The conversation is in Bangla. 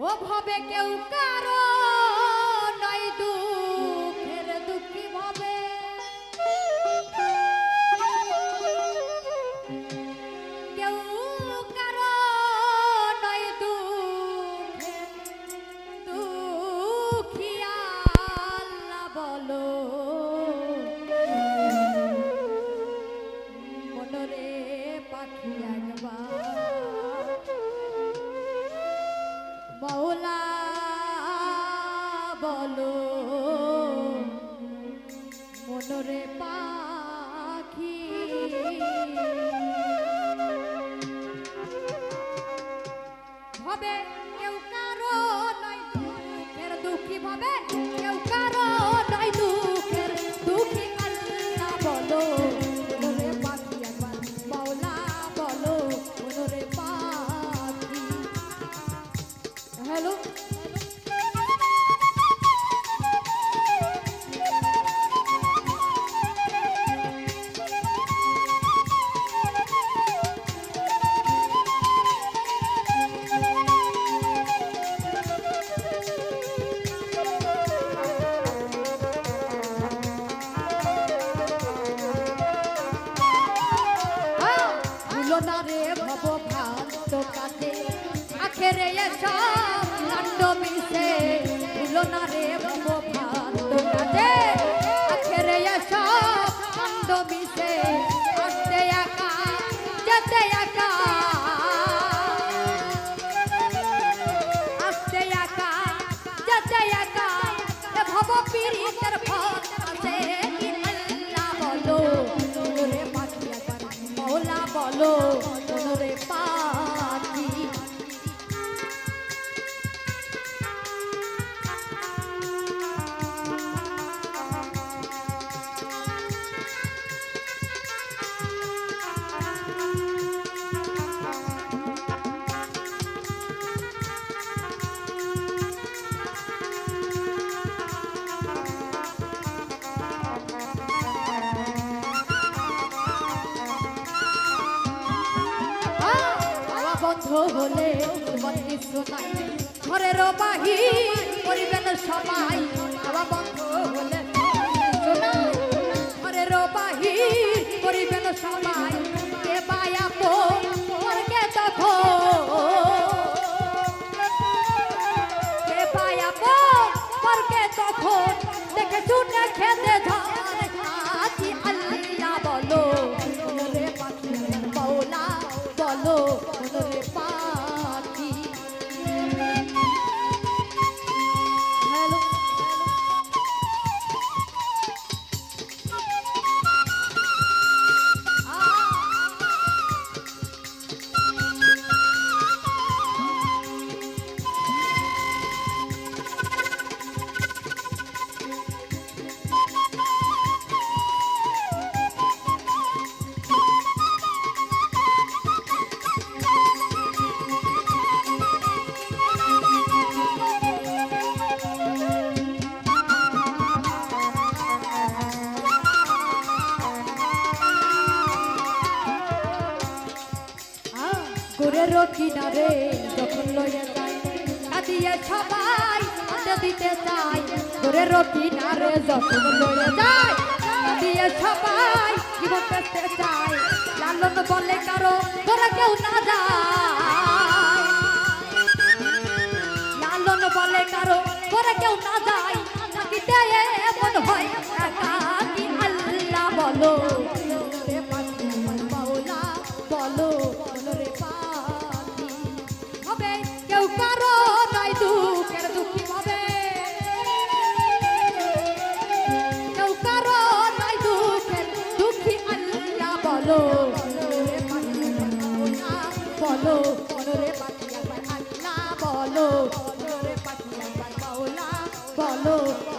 ও ভবে কেউ কারও নাই দুঃখের দুঃখী ভবে। বলো। মনরে পাখি না রে ভব ভ্রান্ত কাছে আখেরে এসব কাণ্ড মিশে ভুলো না মৌলা হলে বন্দি শোনাই ঘরের বাহি করিবেন সবাই বাবা বন্ধ। গোরের রে, যখন লয়ে যাই। কাঁদিয়ে সবাই হাতে দিতে চাই। গোরের কিনারে যখন লইয়া যাই। কাঁদিয়ে সবাই, জীবন পেতে চাই। লালন বলে কারও তোরা কেউ না যায়। লালন বলে কারও ভালো